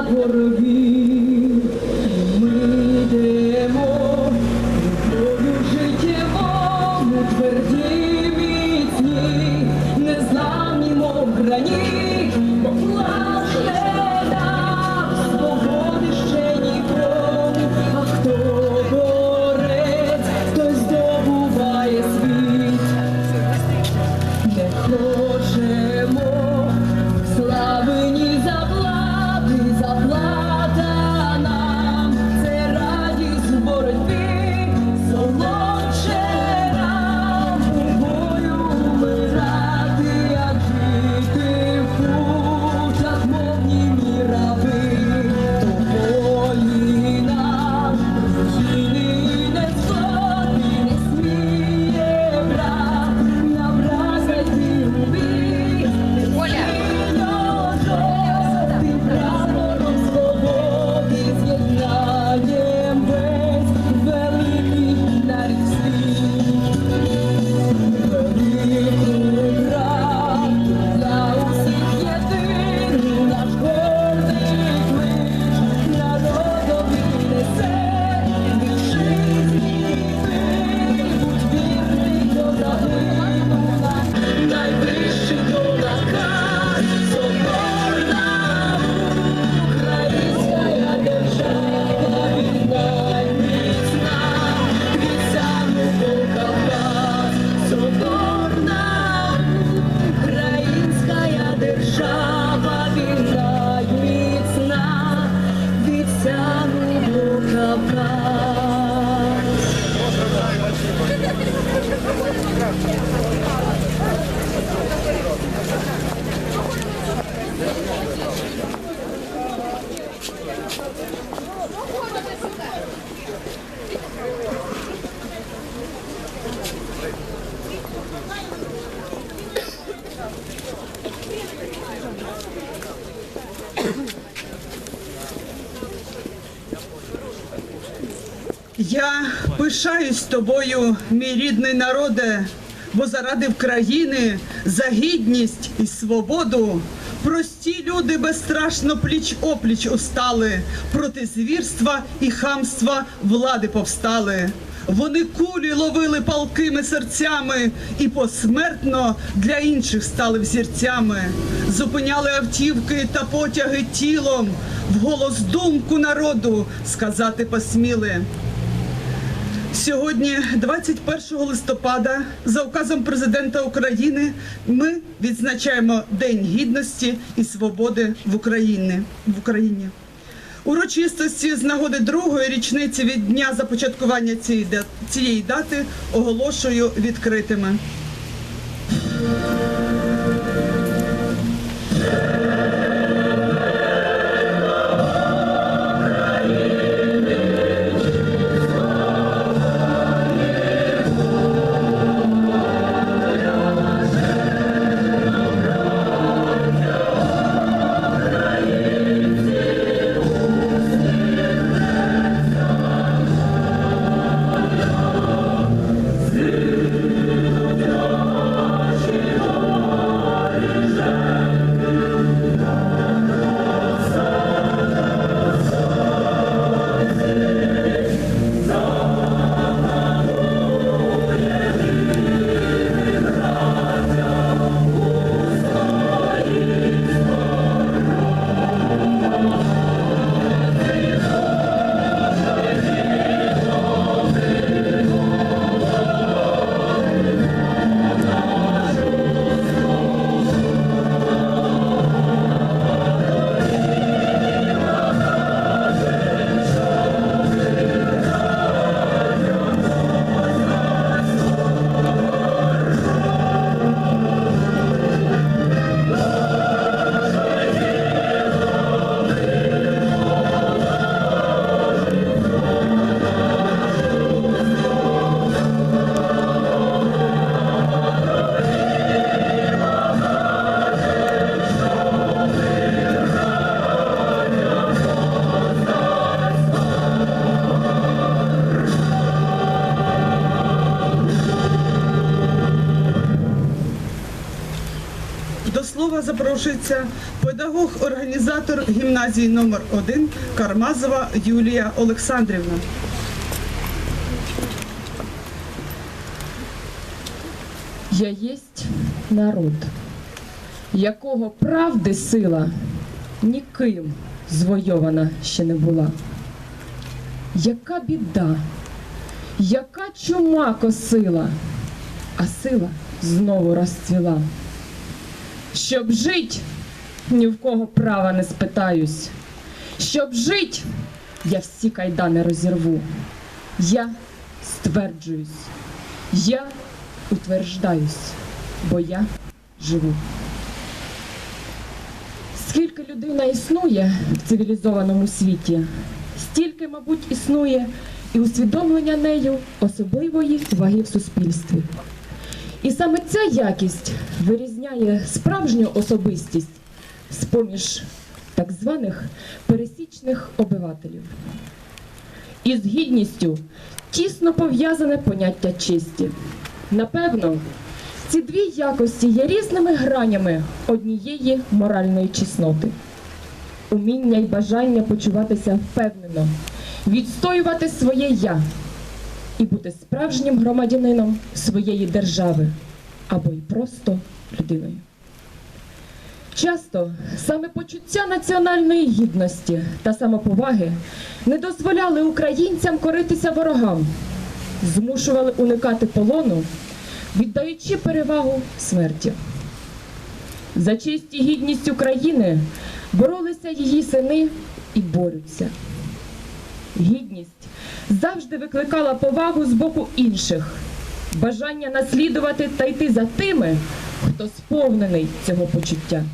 для ворогів. Я пишаюсь тобою, мій рідний народе, бо заради України за гідність і свободу прості люди безстрашно пліч опліч устали, проти звірства і хамства влади повстали. Вони кулі ловили палкими серцями і посмертно для інших стали взірцями. Зупиняли автівки та потяги тілом, вголос думку народу сказати посміли. Сьогодні, 21 листопада, за указом президента України, ми відзначаємо День гідності і свободи в Україні. В Україні. Урочистості з нагоди другої річниці від дня започаткування цієї дати оголошую відкритими. Запрошується педагог-організатор гімназії номер 1 Кармазова Юлія Олександрівна. Я єсть народ, якого правди сила ніким звойована ще не була. Яка біда, яка чума косила, а сила знову розцвіла. Щоб жить, ні в кого права не спитаюсь. Щоб жить, я всі кайдани розірву. Я стверджуюсь, я утверждаюсь, бо я живу. Скільки людина існує в цивілізованому світі, стільки, мабуть, існує і усвідомлення нею особливої ваги в суспільстві. І саме ця якість вирізняє справжню особистість з-поміж так званих пересічних обивателів. І з гідністю тісно пов'язане поняття честі. Напевно, ці дві якості є різними гранями однієї моральної чесноти. Уміння й бажання почуватися впевнено, відстоювати своє я і бути справжнім громадянином своєї держави або й просто людиною. Часто саме почуття національної гідності та самоповаги не дозволяли українцям коритися ворогам, змушували уникати полону, віддаючи перевагу смерті. За честь і гідність України боролися її сини і борються. Гідність завжди викликала повагу з боку інших, бажання наслідувати та йти за тими, хто сповнений цього почуття.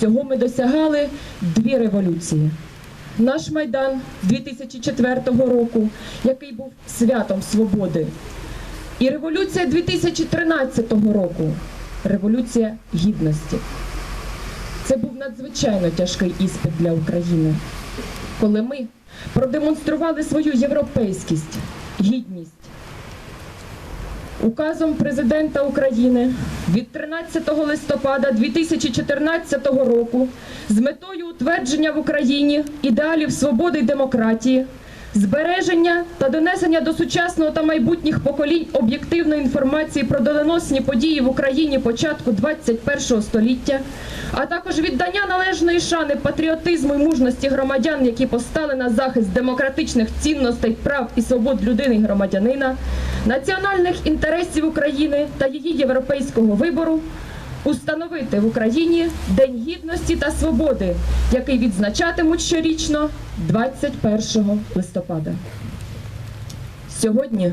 Цього ми досягали дві революції. Наш майдан 2004 року, який був святом свободи, і революція 2013 року революція гідності. Це був надзвичайно тяжкий іспит для України, коли ми продемонстрували свою європейськість, гідність. Указом президента України від 13 листопада 2014 року з метою утвердження в Україні ідеалів свободи й демократії, збереження та донесення до сучасного та майбутніх поколінь об'єктивної інформації про доленосні події в Україні початку 21 століття, а також віддання належної шани патріотизму і мужності громадян, які постали на захист демократичних цінностей, прав і свобод людини і громадянина, національних інтересів України та її європейського вибору. Установити в Україні День гідності та свободи, який відзначатимуть щорічно 21 листопада. Сьогодні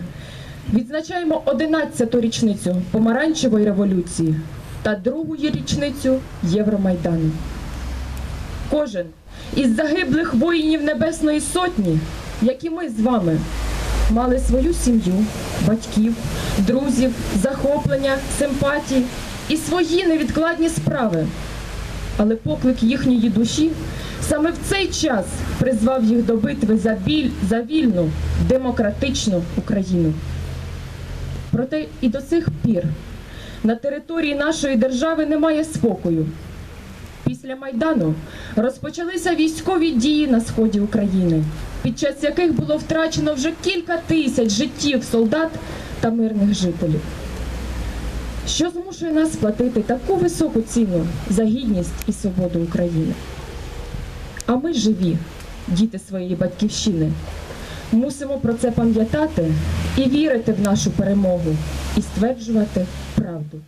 відзначаємо 11-ту річницю помаранчевої революції та другу річницю Євромайдану. Кожен із загиблих воїнів Небесної Сотні, як і ми з вами, мали свою сім'ю, батьків, друзів, захоплення, симпатії і свої невідкладні справи. Але поклик їхньої душі саме в цей час призвав їх до битви за біль, за вільну, демократичну Україну. Проте і до сих пір на території нашої держави немає спокою. Після Майдану розпочалися військові дії на сході України, під час яких було втрачено вже кілька тисяч життів солдат та мирних жителів. Що змушує нас платити таку високу ціну за гідність і свободу України? А ми живі, діти своєї батьківщини, мусимо про це пам'ятати і вірити в нашу перемогу і стверджувати правду.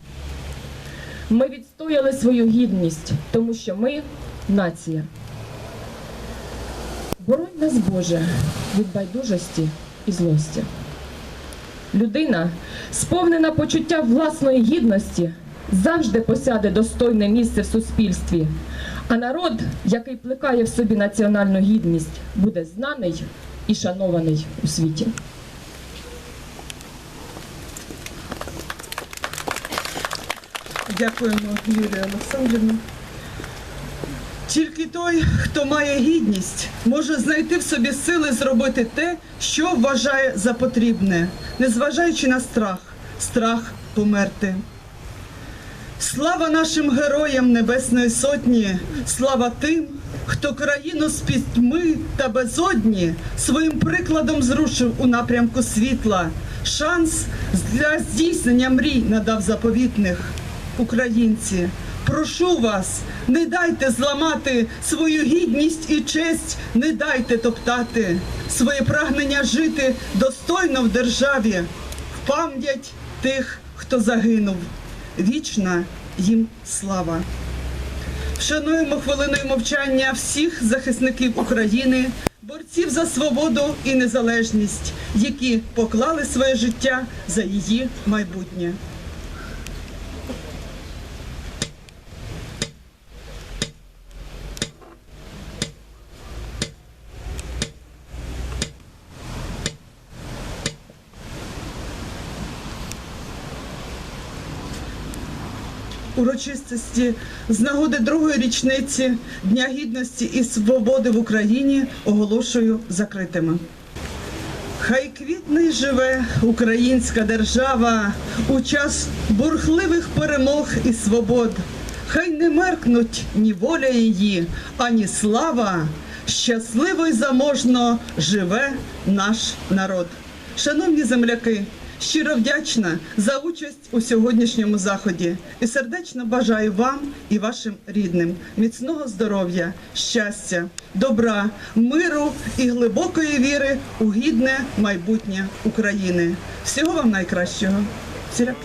Ми відстояли свою гідність, тому що ми нація. Боронь нас, Боже, від байдужості і злості. Людина, сповнена почуття власної гідності, завжди посяде достойне місце в суспільстві, а народ, який плекає в собі національну гідність, буде знаний і шанований у світі. Дякуємо, Юлія Олександрівна. Тільки той, хто має гідність, може знайти в собі сили зробити те, що вважає за потрібне, незважаючи на страх, страх померти. Слава нашим героям Небесної Сотні, слава тим, хто країну з пітьми та безодні своїм прикладом зрушив у напрямку світла. Шанс для здійснення мрій надав заповітних. Українці, прошу вас, не дайте зламати свою гідність і честь, не дайте топтати своє прагнення жити достойно в державі, в пам'ять тих, хто загинув. Вічна їм слава. Вшануємо хвилиною мовчання всіх захисників України, борців за свободу і незалежність, які поклали своє життя за її майбутнє. Урочистості з нагоди другої річниці Дня гідності і свободи в Україні оголошую закритими. Хай квітне живе українська держава у час бурхливих перемог і свобод. Хай не меркнуть ні воля її, ані слава. Щасливо й заможно живе наш народ. Шановні земляки, щиро вдячна за участь у сьогоднішньому заході і сердечно бажаю вам і вашим рідним міцного здоров'я, щастя, добра, миру і глибокої віри у гідне майбутнє України. Всього вам найкращого. Всіляк.